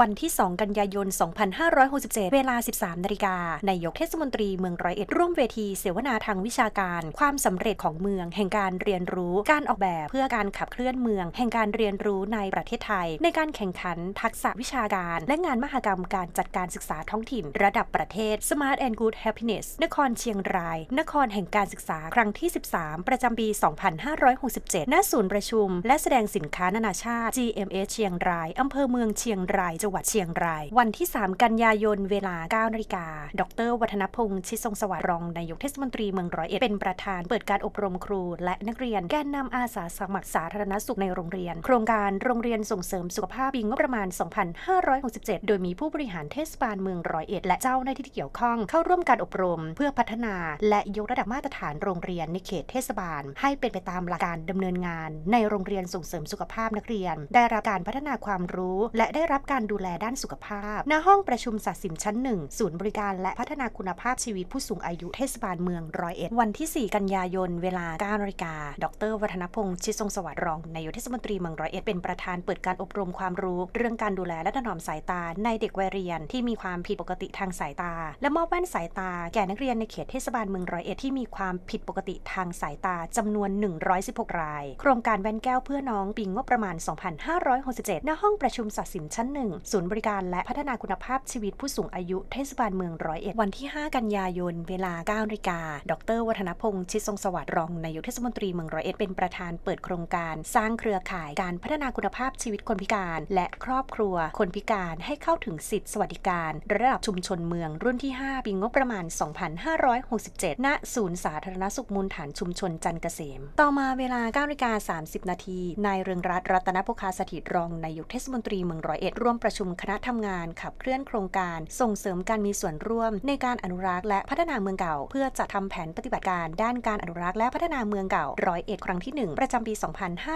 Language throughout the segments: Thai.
วันที่ 2 กันยายน 2567 เวลา 13 นาฬิกา นายกเทศมนตรีเมืองร้อยเอ็ดร่วมเวทีเสวนาทางวิชาการ ความสำเร็จของเมือง แห่งการเรียนรู้ การออกแบบเพื่อการขับเคลื่อนเมือง แห่งการเรียนรู้ในประเทศไทย ในการแข่งขันทักษะวิชาการ และงานมหกรรมการจัดการศึกษาท้องถิ่น ระดับประเทศ Smart and Good Happiness นครเชียงราย นครแห่งการศึกษาครั้งที่ 13 ประจำปี 2567 ณ ศูนย์ประชุม และแสดงสินค้านานาชาติ GMS เชียงรายอำเภอเมืองเชียงรายจังหวัดเชียงราย วันที่ 3 กันยายนเวลา9นาฬิกา ดร วัฒนพงษ์ชิดทรงสวัสดิ์รองนายกเทศมนตรีเมืองร้อยเอ็ดเป็นประธานเปิดการอบรมครู และนักเรียนแกนนำอาสาสมัครสาธารณสุขในโรงเรียน โครงการโรงเรียนส่งเสริมสุขภาพปีงบประมาณ 2567 โดยมีผู้บริหารเทศบาลเมืองร้อยเอ็ดและเจ้าหน้าที่ที่เกี่ยวข้องเข้าร่วมการอบรม เพื่อพัฒนา และยกระดับมาตรฐานโรงเรียนในเขตเทศบาล ให้เป็นไปตามหลักการดำเนินงาน ในโรงเรียนส่งเสริมสุขภาพนักเรียน ได้รับการพัฒนาความรู้ และได้รับการดูแลด้านสุขภาพ ณ ห้องประชุมศาสิมชั้นหนึ่งศูนย์บริการและพัฒนาคุณภาพชีวิตผู้สูงอายุเทศบาลเมืองร้อยเอ็ด วันที่ 4 กันยายน เวลา9นาฬิกา ดร วัฒนพงษ์ชิดทรงสวัสดิ์รองนายกเทศมนตรีเมืองร้อยเอ็ดเป็นประธานเปิดการอบรมความรู้ เรื่องการดูแลและถนอมสายตาในเด็กวัยเรียนที่มีความผิดปกติทางสายตา และมอบแว่นสายตาแก่นักเรียนในเขตเทศบาลเมืองร้อยเอ็ดที่มีความผิดปกติทางสายตาจำนวน 116 ราย โครงการแว่นแก้วเพื่อน้องปีงบประมาณ 2567 ณ ห้องประชุมศาสินชั้นหนึ่งศูนย์บริการและพัฒนาคุณภาพชีวิตผู้สูงอายุเทศบาลเมืองร้อยเอ็ดวันที่ 5 กันยายน เวลา9นาฬิกา ดร วัฒนพงษ์ชิดทรงสวัสดิ์รองนายกเทศมนตรีเมืองร้อยเอ็ดเป็นประธานเปิดโครงการ สร้างเครือข่ายการพัฒนาคุณภาพชีวิตคนพิการ และครอบครัว คนพิการให้เข้าถึงสิทธิสวัสดิการ ระดับชุมชนเมืองรุ่นที่ 5 ปีงบประมาณ 2567 ณ ศูนย์สาธารณสุขมูลฐานชุมชนจันเกษม ต่อมาเวลา9นาฬิกา30 นาที นายเรืองรัตน์รัตนพคาสถิตรองนายกเทศมนตรีเมืองร้อยเอ็ดร่วมประชุมคณะทำงานขับเคลื่อนโครงการส่งเสริมการมีส่วนร่วม ในการอนุรักษ์และพัฒนาเมืองเก่า เพื่อจะทำแผนปฏิบัติการด้านการอนุรักษ์และพัฒนาเมืองเก่าร้อยเอ็ดครั้งที่ 1 ประจำปี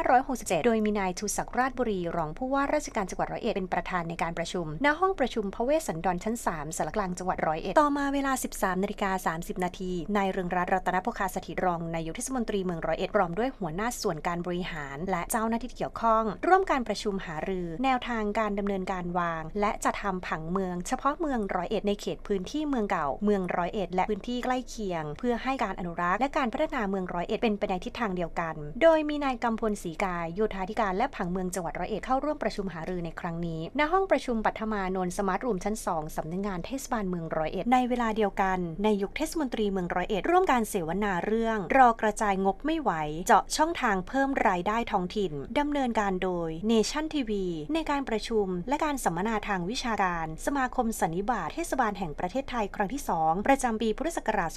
2567 โดยมีนายชูศักดิ์ราชบุรี รองผู้ว่าราชการจังหวัดร้อยเอ็ดเป็นประธานในการประชุม ณ ห้องประชุมพระเวสสันดรชั้น 3สารกลางจังหวัดร้อยเอ็ดต่อมาเวลา 13นาฬิกา30 นาทีนายเรืองรัตน์รัตนพคาสถิตรองนายกเทศมนตรีเมืองร้อยเอ็ดพร้อมด้วยหัวหน้าส่วนการบริหาร และเจ้าหน้าที่ที่เกี่ยวข้อง ร่วมการประชุมหารือ แนวทางการดำเนินการวาง และจะทำผังเมือง เฉพาะเมืองร้อยเอ็ดในเขตพื้นที่เมืองเก่า เมืองร้อยเอ็ดและพื้นที่ใกล้เคียง เพื่อให้การอนุรักษ์และการพัฒนาเมืองร้อยเอ็ดเป็นไปในทิศทางเดียวกัน โดยมีนายกำพลศรีกายโยธาธิการและผังเมืองจังหวัดร้อยเอ็ดเข้าร่วมประชุมหารือในครั้งนี้ ณห้องประชุมปัทมานนท์สมาร์ทรูมชั้น 2 สำนักงานเทศบาลเมืองร้อยเอ็ดในเวลาเดียวกันในายกเทศมนตรีเมืองร้อยเอ็ดร่วมการเสวนาเรื่อง รอกระจายงบไม่ไหว เจาะช่องทางเพิ่มรายได้ท้องถิ่นดำเนินการโดย Nation TV ในการประชุมและการสัมมนาทางวิชาการ สมาคมสันนิบาตเทศบาลแห่งประเทศไทยครั้งที่ 2 ประจำปีพุทธศักราช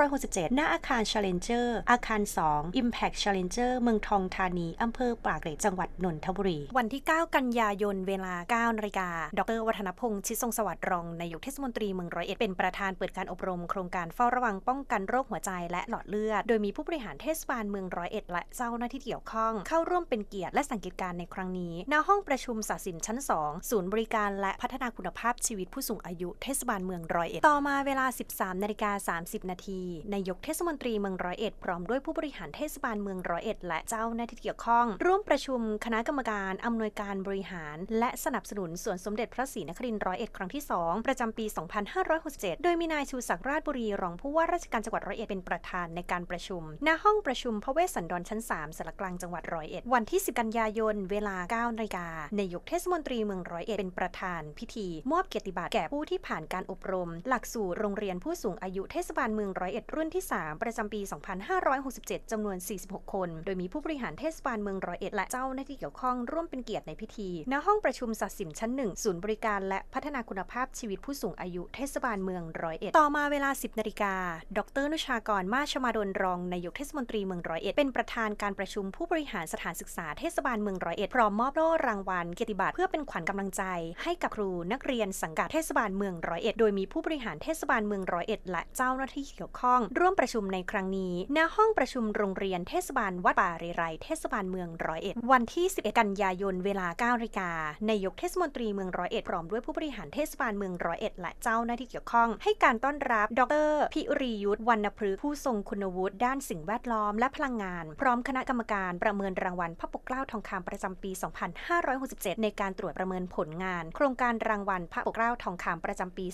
2567 ณ อาคาร Challenger อาคาร 2 Impact Challenger เมืองทองธานีอำเภอปากเกร็ดจังหวัดนนทบุรี วันที่ 9 กันยายนเวลา 9นาฬิกา ดร วัฒนพงษ์ชิดทรงสวัสดิ์รองนายกเทศมนตรีเมืองร้อยเอ็ดเป็นประธานเปิดการอบรมโครงการเฝ้าระวังป้องกันโรคหัวใจและหลอดเลือด โดยมีผู้บริหารเทศบาลเมืองร้อยเอ็ดและเจ้าหน้าที่เกี่ยวข้อง เข้าร่วมเป็นเกียรติและสังเกตการณ์ในครั้งนี้ณห้องประชุมศาสินชั้น 2ศูนย์บริการและพัฒนาคุณภาพชีวิตผู้สูงอายุเทศบาลเมืองร้อยเอ็ด ต่อมาเวลา 13นาฬิกา30 นาทีนายกเทศมนตรีเมืองร้อยเอ็ดพร้อมด้วยผู้บริหารเทศบาลเมืองร้อยเอ็ดและเจ้าหน้าที่เกี่ยวข้อง ร่วมประชุมคณะกรรมการอำนวยการบริหาร และสนับสนุนสวนสมเด็จพระศรีนครินทร์ร้อยเอ็ดครั้งที่ 2 ประจำปี 2567 โดยมีนายชูศักดิ์ราชบุรีรองผู้ว่าราชการจังหวัดร้อยเอ็ดเป็นประธานในการประชุม ณห้องประชุมพระเวสสันดรชั้น3สารกลางจังหวัดร้อยเอ็ดวันที่ 10 กันยายน เวลา9นาฬิกานายกเทศมนตรีเมืองร้อยเอ็ดเป็นประธานพิธี มอบเกียรติบัตรแก่ผู้ที่ผ่านการอบรม หลักสูตรโรงเรียนผู้สูงอายุเทศบาลเมืองร้อยเอ็ดรุ่นที่ 3 ประจำปี 2567 จำนวน 46 คน โดยมีผู้บริหารเทศบาลเมืองร้อยเอ็ดและเจ้าหน้าที่เกี่ยวข้องร่วมเป็นเกียรติในพิธีณห้องประชุมสัตสิมชั้น 1 ศูนย์บริการและพัฒนาคุณภาพชีวิตผู้สูงอายุเทศบาลเมืองร้อยเอ็ดต่อมาเวลา 10นาฬิกาดรนุชากรมาชมาดลรองนายกเทศมนตรีเมืองร้อยเอ็ดเป็นประธานการประชุมผู้บริหารสถานศึกษาเทศบาลเมืองร้อยเอ็ดพร้อมมอบโล่รางวัลเกียรติบัตรเพื่อเป็นขวัญกำลังใจให้กับครูนักเรียนสังกัดเทศบาลเมืองร้อยเอ็ดโดยมีผู้บริหารเทศบาลเมืองร้อยเอ็ดและเจ้าหน้าที่เกี่ยวข้อง ร่วมประชุมในครั้งนี้ณห้องประชุมโรงเรียนเทศบาลวัดป่าเรไรเทศบาลเมืองร้อยเอ็ดวันที่ 11 กันยายนเวลา9นาฬิกานายกเทศมนตรีเมืองร้อยเอ็ดพร้อมด้วยผู้บริหารเทศบาลเมืองร้อยเอ็ดและเจ้าหน้าที่เกี่ยวข้อง ให้การต้อนรับ ดรพิรียุทธวรรณพฤกษ์ผู้ทรงคุณวุฒิด้านสิ่งแวดล้อมและพลังงาน พร้อมคณะกรรมการประเมินรางวัลพระปกเกล้าทองคำประจำปี 2567 ในการตรวจประเมินผลงาน โครงการรางวัลพระปกเกล้าทองคำประจำปี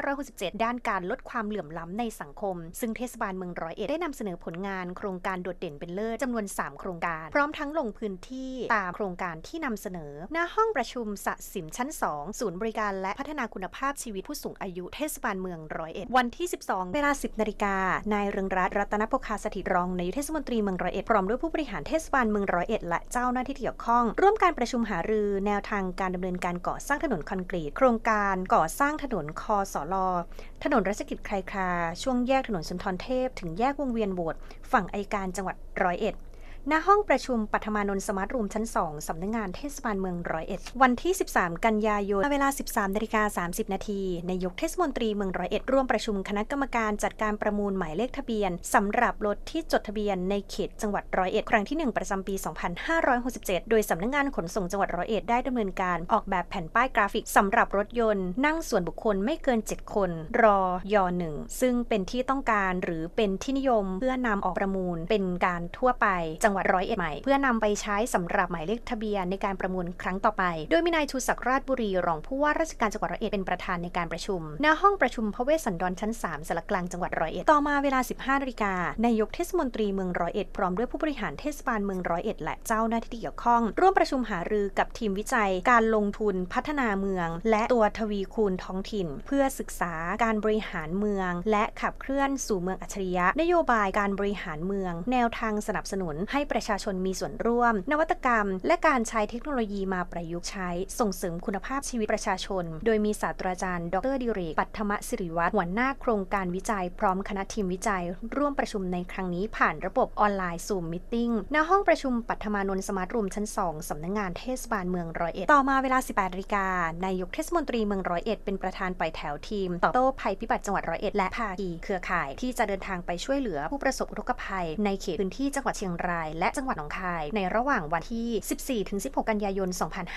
2567 ด้านการลดความเหลื่อมล้ำในสังคม ซึ่งเทศบาลเมืองร้อยเอ็ดได้นำเสนอผลงาน โครงการโดดเด่นเป็นเลิศจำนวน 3 โครงการ พร้อมทั้งลงพื้นที่ตามโครงการที่นำเสนอ หน้าห้องประชุมสะสิมชั้น 2 ศูนย์บริการและพัฒนาคุณภาพชีวิตผู้สูงอายุเทศบาลเมืองร้อยเอ็ดวันที่ 12 เวลา 10 นาฬิกา นายเรืองรัตน์รัตนโภคาสถิตรองนายกเทศมนตรีเมืองร้อยเอ็ดพร้อมด้วยผู้บริหารเทศบาลเมืองร้อยเอ็ดและเจ้าหน้าที่ที่เกี่ยวข้อง ร่วมการประชุมหารือแนวทางการดำเนินการก่อสร้างถนนคอนกรีต โครงการก่อสร้างถนนคอสลอถนนรัชกิจใครคาช่วงแยกถนนสุนทรเทพ ถึงแยกวงเวียนโบสถ์ฝั่งไอการจังหวัดร้อยเอ็ด ณห้องประชุมปัทมานนท์สมาร์ทรูมชั้น 2 สำนักงงานเทศบาลเมืองร้อยเอ็ด วันที่ 13 กันยายน เวลา 13นาฬิกา30 นาทีนายกเทศมนตรีเมืองร้อยเอ็ด ร่วมประชุมคณะกรรมการจัดการประมูลหมายเลขทะเบียน สำหรับรถที่จดทะเบียนในเขตจังหวัดร้อยเอ็ด ครั้งที่ 1 ประจำปี 2567 โดยสำนักงงานขนส่งจังหวัดร้อยเอ็ดได้ดำเนินการออกแบบแผ่นป้ายกราฟิกสำหรับรถยนต์ นั่งส่วนบุคคลไม่เกิน 7 คน รอยอ1ซึ่งเป็นที่ต้องการหรือเป็นที่นิยมเพื่อนำออกประมูลเป็นการทั่วไปจังงหวัดร้อยเอ็ดใหม่ เพื่อนำไปใช้สำหรับหมายเลขทะเบียนในการประมูลครั้งต่อไป โดยมีนายชูศักดิ์ราชบุรีรองผู้ว่าราชการจังหวัดร้อยเอ็ดเป็นประธานในการประชุมณห้องประชุมพระเวสสันดรชั้น3สารกลางจังหวัดร้อยเอ็ดต่อมาเวลา 15นาฬิกานายกเทศมนตรีเมืองร้อยเอ็ดพร้อมด้วยผู้บริหารเทศบาลเมืองร้อยเอ็ดและเจ้าหน้าที่ที่เกี่ยวข้อง ร่วมประชุมหารือกับทีมวิจัย การลงทุนพัฒนาเมือง และตัวทวีคูณท้องถิ่น เพื่อศึกษาการบริหารเมือง และขับเคลื่อนสู่เมืองอัจฉริยะ นโยบายการบริหารเมือง แนวทางสนับสนุนให้ประชาชนมีส่วนร่วม นวัตกรรม และการใช้เทคโนโลยีมาประยุกต์ใช้ ส่งเสริมคุณภาพชีวิตประชาชน โดยมีศาสตราจารย์ ดรดิเรก ปัทมสิริวัฒน์หัวหน้าโครงการวิจัยพร้อมคณะทีมวิจัย ร่วมประชุมในครั้งนี้ผ่านระบบออนไลน์ซูมมิ팅ณห้องประชุมปัทมานนท์สมาร์ทรูมชั้น 2 สำนักงงานเทศบาลเมืองร้อยเอ็ดต่อมาเวลา 18นาฬิกานายกเทศมนตรีเมืองร้อยเอ็ดเป็นประธานปล่อยแถวทีมตอบโต้ภัยพิบัติจังหวัดร้อยเอ็ดและภาคีเครือข่ายที่จะเดินทางไปช่วยเหลือผู้ประสบอุทกภัย ในเขตพื้นที่จังหวัดเชียงรายและจังหวัดหนองคาย ในระหว่างวันที่ 14-16 กันยายน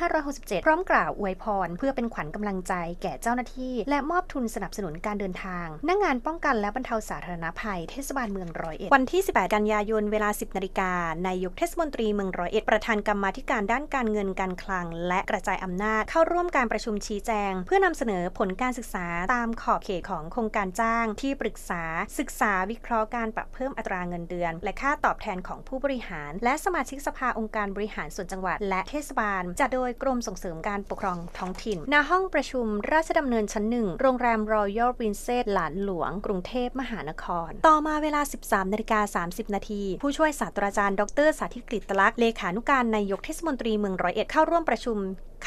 2567 พร้อมกล่าวอวยพร เพื่อเป็นขวัญกำลังใจแก่เจ้าหน้าที่ และมอบทุนสนับสนุนการเดินทางหน้างานป้องกันและบรรเทาสาธารณภัยเทศบาลเมืองร้อยเอ็ดวันที่ 18 กันยายนเวลา 10 นาฬิกานายกเทศมนตรีเมืองร้อยเอ็ดประธานกรรมาธิการด้านการเงินการคลัง และกระจายอำนาจเข้าร่วมการประชุมชี้แจง เพื่อนำเสนอผลการศึกษาตามขอบเขตของโครงการจ้างที่ปรึกษา ศึกษาวิเคราะห์การปรับเพิ่มอัตราเงินเดือน และค่าตอบแทนของผู้บริหาร และสมาชิกสภาองค์การบริหารส่วนจังหวัด และเทศบาล จัดโดยกรมส่งเสริมการปกครองท้องถิ่น ณ ห้องประชุมราชดำเนินชั้นหนึ่ง โรงแรมรอยัลวินเซตหลานหลวง กรุงเทพมหานคร ต่อมาเวลา 13นาฬิกา30 นาที ผู้ช่วยศาสตราจารย์ ดร สาธิตกฤตลักษ์ เลขานุการนายกเทศมนตรีเมืองร้อยเอ็ดเข้าร่วมประชุม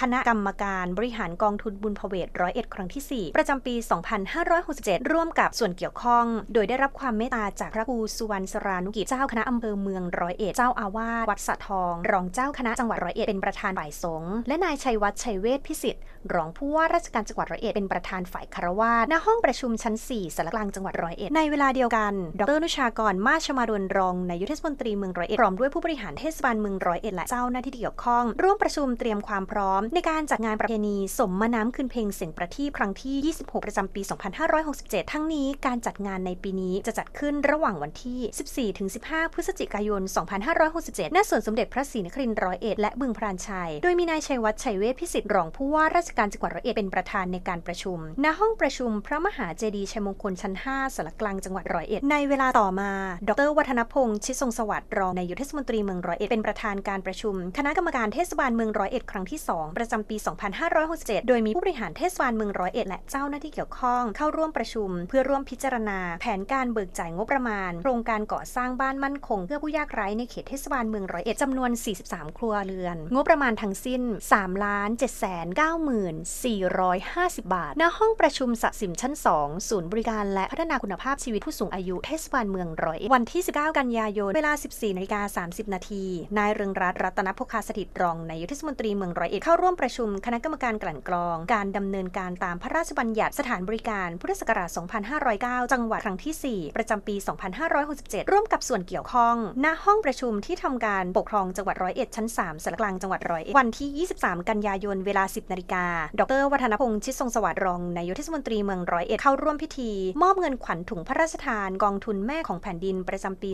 คณะกรรมการบริหารกองทุนบุญพเวทร้อยเอ็ดครั้งที่ 4 ประจำปี 2567 ร่วมกับส่วนเกี่ยวข้อง โดยได้รับความเมตตาจากพระครูสุวรรณสรานุกิจเจ้าคณะอำเภอเมืองร้อยเอ็ดเจ้าอาวาสวัดสะทอง รองเจ้าคณะจังหวัดร้อยเอ็ดเป็นประธานฝ่ายสงฆ์และนายชัยวัฒน์ชัยเวชพิสิทธิ์รองผู้ว่าราชการจังหวัดร้อยเอ็ดเป็นประธานฝ่ายคารวาสณห้องประชุมชั้น 4สารกลางจังหวัดร้อยเอ็ดในเวลาเดียวกัน ดรนุชากรมาชมาดลรองนายกเทศมนตรีเมืองร้อยเอ็ดพร้อมด้วยผู้บริหารเทศบาลเมืองร้อยเอ็ดและเจ้าหน้าที่ที่เกี่ยวข้อง ร่วมประชุมเตรียมความพร้อมในการจัดงานประเพณีสมมน้ำคืนเพลงเสียงประทีปครั้งที่ 26 ประจำปี 2567 ทั้งนี้การจัดงานในปีนี้จะจัดขึ้นระหว่างวันที่ 14-15 พฤศจิกายน 2567 ณ สวนสมเด็จพระศรีนครินทร์ร้อยเอ็ดและบึงพรานชัย โดยมีนายชัยวัฒน์ชัยเวชพิสิทธิ์รองผู้ว่าราชการจังหวัดร้อยเอ็ดเป็นประธานในการประชุม ณ ห้องประชุมพระมหาเจดีย์ชัยมงคลชั้น 5สารกลางจังหวัดร้อยเอ็ด ในเวลาต่อมา ดร วัฒนพงษ์ชิดทรงสวัสดิ์รองนายกเทศมนตรีเมืองร้อยเอ็ดเป็นประธานการประชุม คณะกรรมการเทศบาลเมืองร้อยเอ็ดครั้งที่ 2ประจำปี 2567 โดยมีผู้บริหารเทศบาลเมืองร้อยเอ็ดและเจ้าหน้าที่เกี่ยวข้องเข้าร่วมประชุม เพื่อร่วมพิจารณา แผนการเบิกจ่ายงบประมาณ โครงการก่อสร้างบ้านมั่นคง เพื่อผู้ยากไร้ในเขตเทศบาลเมืองร้อยเอ็ดจำนวน 43 ครัวเรือน งบประมาณทั้งสิ้น3ล้าน7 9 4 5 0 บาท ณ ห้องประชุมสะสิมชั้น 2 ศูนย์บริการและพัฒนาคุณภาพชีวิตผู้สูงอายุเทศบาลเมืองร้อยเอ็ดวันที่ 19 กันยายน เวลา 14นาฬิกา30 นาที นายเรืองรัตน์รัตนโภคาสถิตรองนายกเทศมนตรีเมืองร้อยเอ็ดเข้าร่วมประชุมคณะกรรมการกลั่นกรอง การดำเนินการตามพระราชบัญญัติสถานบริการพุทธศักราช 2509 จังหวัดครั้งที่ 4 ประจำปี 2567 ร่วมกับส่วนเกี่ยวข้อง ณ ห้องประชุมที่ทำการปกครองจังหวัดร้อยเอ็ดชั้น 3สารกลางจังหวัดร้อยเอ็ดวันที่ 23 กันยายนเวลา 10 นาฬิกา ดร วัฒนพงษ์ชิดทรงสวัสดิ์รองนายกเทศมนตรีเมืองร้อยเอ็ดเข้าร่วมพิธี มอบเงินขวัญถุงพระราชทาน กองทุนแม่ของแผ่นดินประจำปี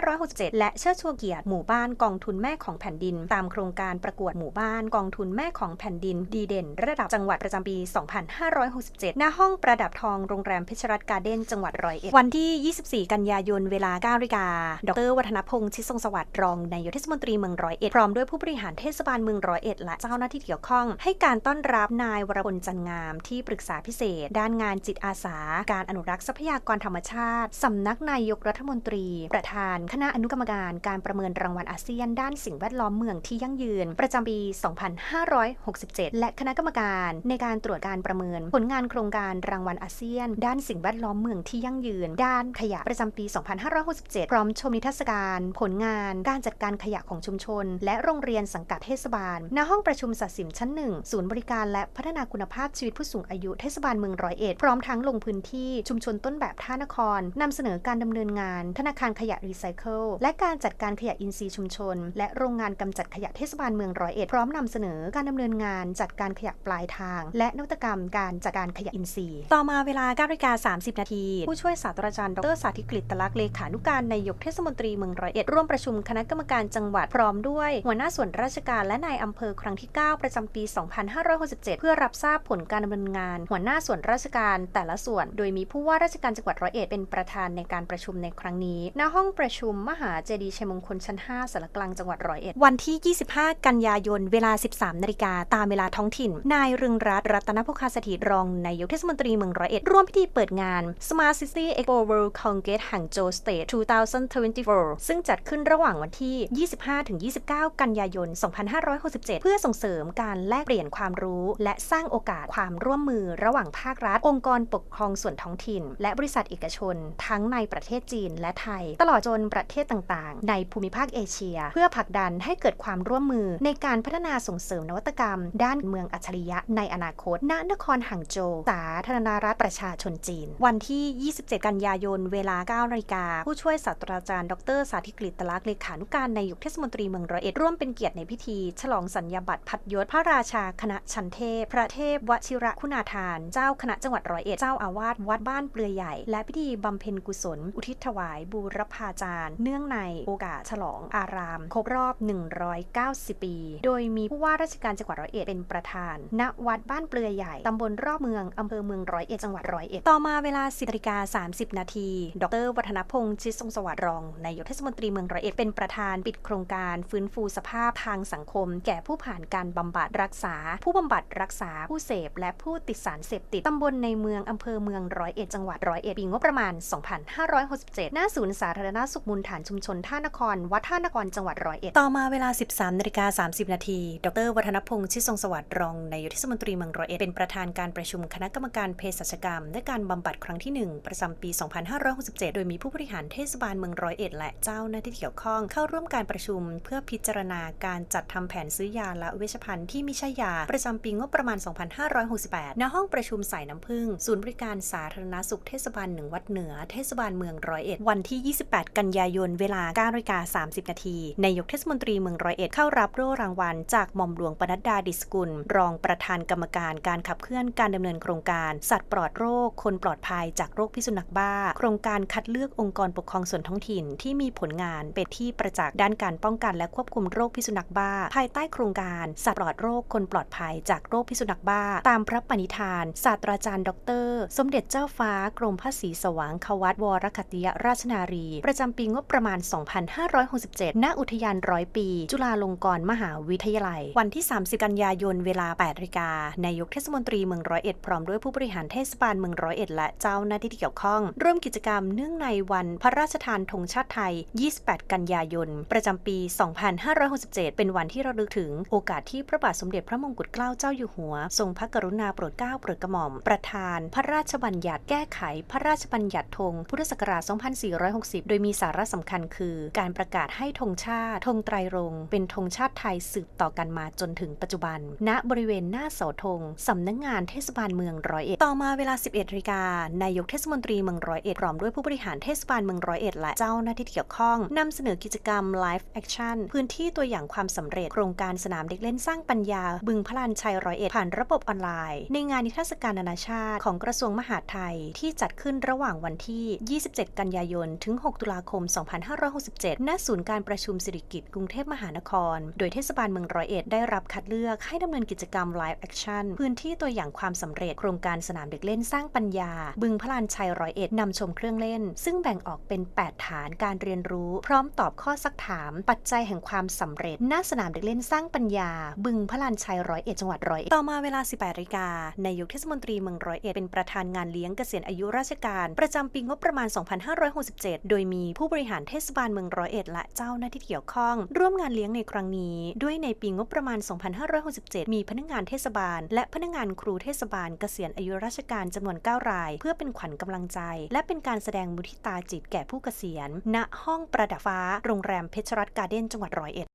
2567 และเชิดชูเกียรติหมู่บ้านกองทุนแม่ของแผ่นดิน ตามโครงการประกวดหมู่บ้านกองทุนแม่แม่ของแผ่นดินดีเด่น ระดับจังหวัดประจำปี 2567 หน้าห้องประดับทองโรงแรมเพชรรัตการ์เด้นจังหวัดร้อยเอ็ดวันที่ 24 กันยายนเวลา9นาฬิกา ดร วัฒนพงษ์ชิดทรงสวัสดิ์รองนายกเทศมนตรีเมืองร้อยเอ็ดพร้อมด้วยผู้บริหารเทศบาลเมืองร้อยเอ็ดและเจ้าหน้าที่เกี่ยวข้อง ให้การต้อนรับนายวรพลจันงามที่ปรึกษาพิเศษ ด้านงานจิตอาสา การอนุรักษ์ทรัพยากรธรรมชาติ สำนักนายกรัฐมนตรี ประธานคณะอนุกรรมการการประเมินรางวัลอาเซียน ด้านสิ่งแวดล้อมเมืองที่ยั่งยืน ประจำปี 25 2567 และคณะกรรมการในการตรวจการประเมิน ผลงานโครงการรางวัลอาเซียน ด้านสิ่งแวดล้อมเมืองที่ยั่งยืน ด้านขยะประจำปี 2567 พร้อมชมนิทรรศการ ผลงานการจัดการขยะของชุมชน และโรงเรียนสังกัดเทศบาล ณ ห้องประชุมสัตสิมชั้นหนึ่งศูนย์บริการและพัฒนาคุณภาพชีวิตผู้สูงอายุเทศบาลเมืองร้อยเอ็ดพร้อมทั้งลงพื้นที่ชุมชนต้นแบบท่านครนำเสนอการดำเนินงาน ธนาคารขยะรีไซเคิลและการจัดการขยะอินทรีย์ชุมชน และโรงงานกำจัดขยะเทศบาลเมืองร้อยเอ็ดพร้อมนำเสนอการดำเนินงานจัดการขยะปลายทาง และนวัตกรรมการจัดการขยะอินทรีย์ ต่อมาเวลา9นาฬิกา30 นาที ผู้ช่วยศาสตราจารย์ ดรสาธิตกฤตลักษณ์เลขานุการนายกเทศมนตรีเมืองร้อยเอ็ดร่วมประชุมคณะกรรมการจังหวัดพร้อมด้วยหัวหน้าส่วนราชการและนายอำเภอครั้งที่ 9 ประจำปี 2567 เพื่อรับทราบผลการดำเนินงาน หัวหน้าส่วนราชการแต่ละส่วน โดยมีผู้ว่าราชการจังหวัดร้อยเอ็ดเป็นประธานในการประชุมในครั้งนี้ณห้องประชุมมหาเจดีย์ชัยมงคลชั้น 5สารกลางจังหวัดร้อยเอ็ดวันที่ 25 กันยายนเวลา 13นาฬิกาตามเวลาท้องถิ่น นายเรืองรัตน์รัตนพคาสถิตรองนายกเทศมนตรีเมืองร้อยเอ็ดร่วมพิธีเปิดงาน Smart City Expo World Congress หางโจว State 2024 ซึ่งจัดขึ้นระหว่างวันที่ 25-29 กันยายน 2567 เพื่อส่งเสริมการแลกเปลี่ยนความรู้ และสร้างโอกาสความร่วมมือระหว่างภาครัฐ องค์กรปกครองส่วนท้องถิ่น และบริษัทเอกชน ทั้งในประเทศจีนและไทย ตลอดจนประเทศต่างๆ ในภูมิภาคเอเชีย เพื่อผลักดันให้เกิดความร่วมมือในการพัฒนาส่งเสริมนวัตกรรม ด้านเมืองอัจฉริยะในอนาคต ณ นครหังโจว สาธารณรัฐประชาชนจีน วันที่ 27 กันยายน เวลา9นาฬิกา ผู้ช่วยศาสตราจารย์ ดร สาธิตกฤตลักษณ์เลขานุการนายกเทศมนตรีเมืองร้อยเอ็ดร่วมเป็นเกียรติในพิธี ฉลองสัญญาบัตรพัดยศพระราชาคณะชันเทพ พระเทพวชิระคุณาทาน เจ้าคณะจังหวัดร้อยเอ็ด เจ้าอาวาสวัดบ้านเปลือยใหญ่ และพิธีบำเพ็ญกุศล อุทิศถวาย บูรพาจารย์ เนื่องในโอกาสฉลองอาราม ครบรอบ 190 ปี โดยมีผู้ว่าราชการจังหวัดร้อยเอ็ดเป็นประธาน ณ วัดบ้านเปลือยใหญ่ ตำบลรอบเมือง อำเภอเมืองร้อยเอ็ดจังหวัดร้อยเอ็ด ต่อมาเวลา 10นาฬิกา30 นาที ดร วัฒนพงษ์ชิดทรงสวัสดิ์รอง นายกเทศมนตรีเมืองร้อยเอ็ดเป็นประธานปิดโครงการฟื้นฟูสภาพทางสังคม แก่ผู้ผ่านการบำบัดรักษา ผู้บำบัดรักษาผู้เสพ และผู้ติดสารเสพติด ตำบลในเมืองอำเภอเมืองร้อยเอ็ดจังหวัดร้อยเอ็ดปีงบประมาณ 2567 หน้าศูนย์สาธารณสุขมูลฐานชุมชนท่านคร วัดท่านครจังหวัดร้อยเอ็ด ต่อมาเวลา 13นาฬิกา30 นาที ดร วัฒนพงษ์ชิดทรงสวัสดิ์รองนายกเทศมนตรีเมืองร้อยเอ็ดเป็นประธานการประชุมคณะกรรมการเภสัชกรรม และการบำบัดครั้งที่ 1 ประจำปี 2567 โดยมีผู้บริหารเทศบาลเมืองร้อยเอ็ดและเจ้าหน้าที่เกี่ยวข้องเข้าร่วมการประชุม เพื่อพิจารณาการจัดทำแผนซื้อยาและเวชภัณฑ์ที่ไม่ใช่ยา ประจำปีงบประมาณ 2568 ณ ห้องประชุมสายน้ำพึ่ง ศูนย์บริการสาธารณสุขเทศบาลหนึ่งวัดเหนือเทศบาลเมืองร้อยเอ็ดวันที่ 28 กันยายนเวลา9นาฬิกา30 นาทีนายกเทศมนตรีเมืองร้อยเอ็ดเข้ารับโล่รางวัลจากหม่อมหลวงปนัดดาดิสกุล รองประธานกรรมการการขับเคลื่อนการดำเนินโครงการ สัตว์ปลอดโรค คนปลอดภัยจากโรคพิษสุนัขบ้า โครงการคัดเลือกองค์กรปกครองส่วนท้องถิ่นที่มีผลงานเป็นที่ประจักษ์ด้านการป้องกันและควบคุมโรคพิษสุนัขบ้า ภายใต้โครงการสัตว์ปลอดโรค คนปลอดภัยจากโรคพิษสุนัขบ้า ตามพระปณิธานศาสตราจารย์ ดร สมเด็จเจ้าฟ้ากรมพระศรีสว่างควัตวรคัตติยราชนารี ประจำปีงบประมาณ 2567 ณ อุทยานร้อยปี จุฬาลงกรณ์มหาวิทยาลัย วันที่30 กันยายนเวลา8นาฬิกานายกเทศมนตรีเมืองร้อยเอ็ดพร้อมด้วยผู้บริหารเทศบาลเมืองร้อยเอ็ดและเจ้าหน้าที่ที่เกี่ยวข้อง ร่วมกิจกรรมเนื่องในวันพระราชทานธงชาติไทย 28 กันยายน ประจำปี 2567 เป็นวันที่ระลึกถึงโอกาสที่พระบาทสมเด็จพระมงกุฎเกล้าเจ้าอยู่หัว ทรงพระกรุณาโปรดเกล้าโปรดกระหม่อม ประธาน พระราชบัญญัติแก้ไข พระราชบัญญัติธงพุทธศักราช 2460 โดยมีสาระสำคัญคือ การประกาศให้ธงชาติธงไตรรงเป็นธงชาติไทยสืบต่อกันมาจนถึงปัจจุบัน ณบริเวณหน้าเสาธงสำนักงงานเทศบาลเมืองร้อยเอ็ดต่อมาเวลา 11นาฬิกานายกเทศมนตรีเมืองร้อยเอ็ดพร้อมด้วยผู้บริหารเทศบาลเมืองร้อยเอ็ดและเจ้าหน้าที่เกี่ยวข้องนำเสนอกิจกรรม Live Action พื้นที่ตัวอย่างความสำเร็จโครงการสนามเด็กเล่นสร้างปัญญา บึงพลานชัยร้อยเอ็ดผ่านระบบออนไลน์ ในงานนิทรรศการนานาชาติ ของกระทรวงมหาดไทยที่จัดขึ้นระหว่างวันที่ 27 กันยายน ถึง 6 ตุลาคม 2567 ณ ศูนย์การประชุมสิริกิติ์กรุงเทพมหานคร โดยเทศบาลเมืองร้อยเอ็ดได้รับคัดเลือกให้ดำเนินกิจกรรม Live Action พื้นที่ตัวอย่างความสำเร็จโครงการสนามเด็กเล่นสร้างปัญญา บึงพลานชัยร้อยเอ็ดนำชมเครื่องเล่น ซึ่งแบ่งออกเป็น 8 ฐานการเรียนรู้ พร้อมตอบข้อสักถาม ปัจจัยแห่งความสำเร็จหน้าสนามเด็กเล่นสร้างปัญญา บึงพลานชัยร้อยเอ็ดจังหวัดร้อยเอ็ดต่อมาเวลา 18นาฬิกานายกเทศมนตรีเมืองร้อยเอ็ดเป็นประธานงานเลี้ยงเกษียณอายุราชการ ประจำปีงบประมาณ 2567 โดยมีผู้บริหารเทศบาลเมืองร้อยเอ็ดและเจ้าหน้าที่เกี่ยวข้อง ร่วมงานเลี้ยงในครั้งนี้ ด้วยในปีงบประมาณ2567 มีพนักงานเทศบาล และพนักงานครูเทศบาลเกษียณอายุราชการจำนวน 9 ราย เพื่อเป็นขวัญกำลังใจ และเป็นการแสดงมุทิตาจิตแก่ผู้เกษียณ ณห้องประดับฟ้า โรงแรมเพชรรัตน์การ์เด้นจังหวัดร้อยเอ็ด